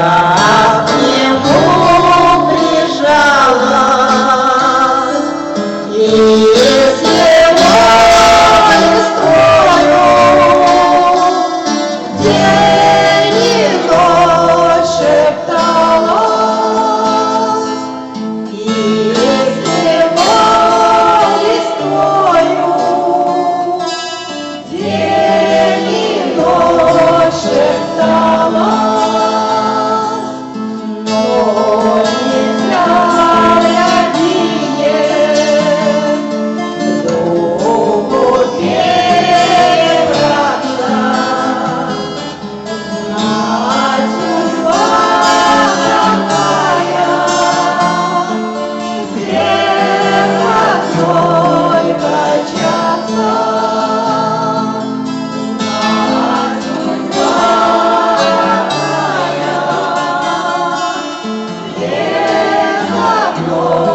я к нему прижалась, и 오.